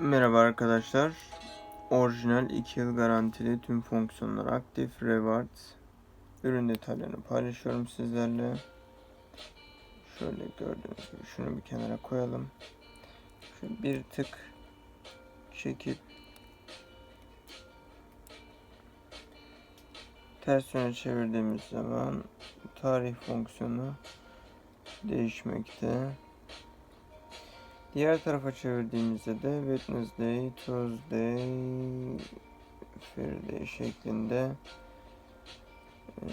Merhaba arkadaşlar. Orijinal 2 yıl garantili tüm fonksiyonlar aktif. Rewards. Ürün detaylarını paylaşıyorum sizlerle. Şöyle gördüğünüz gibi şunu bir kenara koyalım. Şöyle bir tık çekip ters yöne çevirdiğimiz zaman tarih fonksiyonu değişmekte. Diğer tarafa çevirdiğimizde de Wednesday, Thursday, Friday şeklinde e,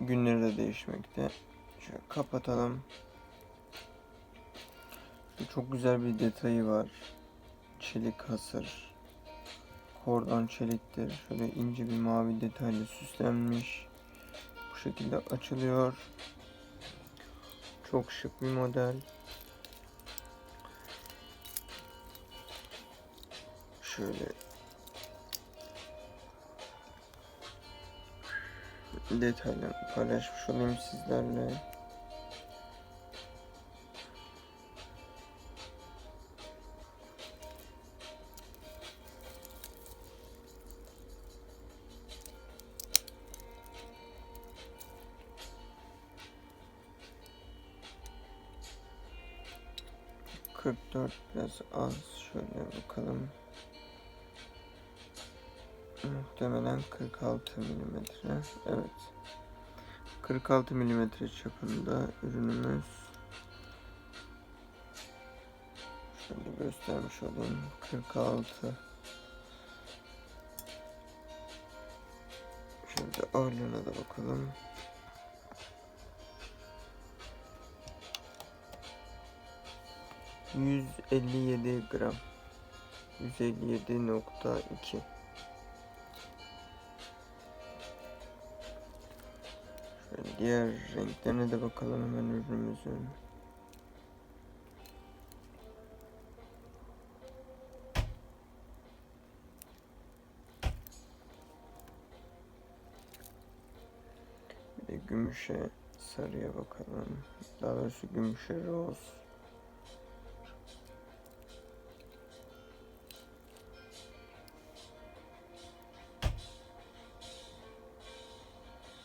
günleri de değişmekte. Şöyle kapatalım. Çok güzel bir detayı var. Çelik hasır. Kordon çeliktir. Şöyle ince bir mavi detayla süslenmiş. Bu şekilde açılıyor. Çok şık bir model. Şöyle detaylarını paylaşmış olayım sizlerle. Kırk dört biraz az. Şöyle bakalım. Muhtemelen 46 milimetre. Evet. 46 milimetre çapında ürünümüz. Şöyle göstermiş olayım. 46. Şöyle ağırlığına da bakalım. Yüz elli yedi gram. Yüz elli yedi nokta iki. Şöyle diğer renklerine de bakalım hemen ürünümüzün. Bir de gümüşe sarıya bakalım. Daha doğrusu gümüşe roz.